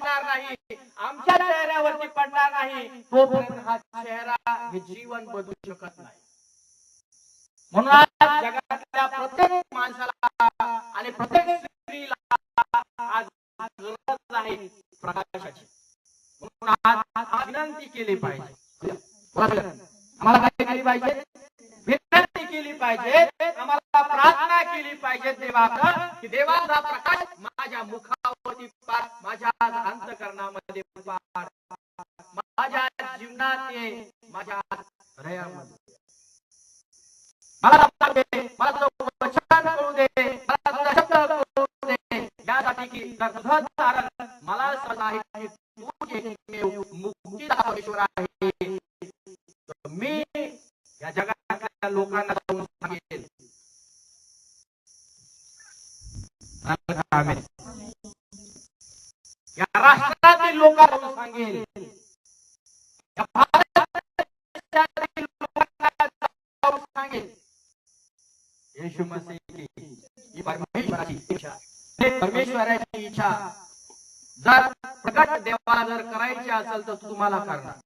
पडणार नाही. आमच्या चेहऱ्यावरती पडणार नाही. तोपर्यंत हा चेहरा हे जीवन बदलू शकत नाही. म्हणून आज जगातल्या प्रत्येक माणसाला आणि प्रत्येक स्त्रीला आज गरज आहे प्रकाशाची. म्हणून आज विनंती केली पाहिजे. आम्हाला काय केली पाहिजे? विनंती केली पाहिजे. आम्हाला प्रार्थना केली पाहिजे देवाचा की देवाचा प्रकाश माझ्या होती पार माझ्या अंतकरणामध्ये पार माझ्या जीवनात ये माझ्या हृदयामध्ये. मला मला वचन करू दे मला तुझा शब्द दे. यासाठी की कारण मला समज आहे की तू एकमेव परमेश्वर आहे. मी या जगातल्या लोकांना सांगेल या सांगेल. येशू मसीह ही परमेश्वराची इच्छा परमेश्वराची इच्छा जर प्रकट देवा जर करायची असेल तर तुम्हाला करणार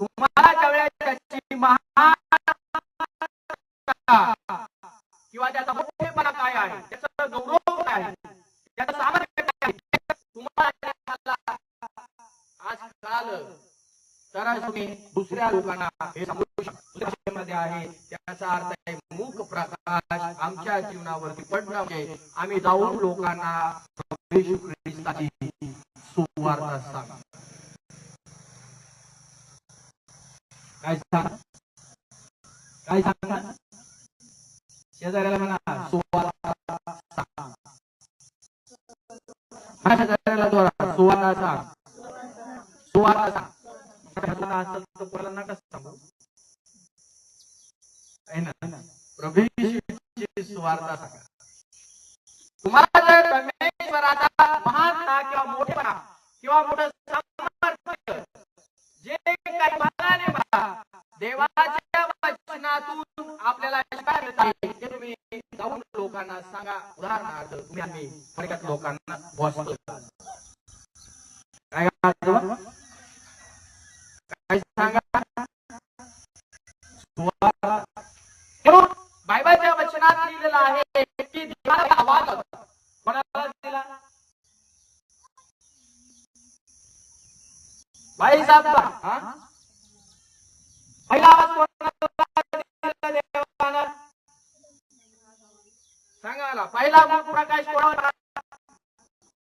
तुम्हाला ज्यावेळेस त्याची महा किंवा त्याचा मोठेपणा काय आहे त्याचा गौरव काय आहे त्याचं सामर्थ्य काय आहे तुम्हाला त्याला आज कळालं तर तुम्ही दुसऱ्या लोकांना हे समजू शकता. आहे त्याचा अर्थ आहे मूक प्रकाश. आमच्या जीवनावरती पडणं म्हणजे आम्ही जाऊन लोकांना येशू ख्रिस्ताची सुवार्ता सांगा काय सांग काय सांगा शेजाऱ्याला म्हणा सुवार्ता सांग. माझ्या शेजाऱ्याला द्वारा? सुवार्ता सांग. सुवार्ता सांग. नका सांगू? आहे ना? प्रभू येशूची सुवार्ता सांगा. तुम्हाला जर परमेश्वराचा महानता किंवा मोठेपणा किंवा मोठं सामर्थ्य जे काही देवाच्या वचनातून आपल्याला ते तुम्ही जाऊन लोकांना सांगा. उदाहरणार्थ तुम्ही आम्ही थोडक्यात लोकांना काय करायचं? काय सांगा सुवार्ता. म्हणून बायबलच्या वचनात लिहिलेलं आहे की देवाला आवाज होता. कोणाला दिला बाई साहेब पहिला आवाज कोणाला देवाला देवानं? सांगा पहिला प्रकाश कोणाला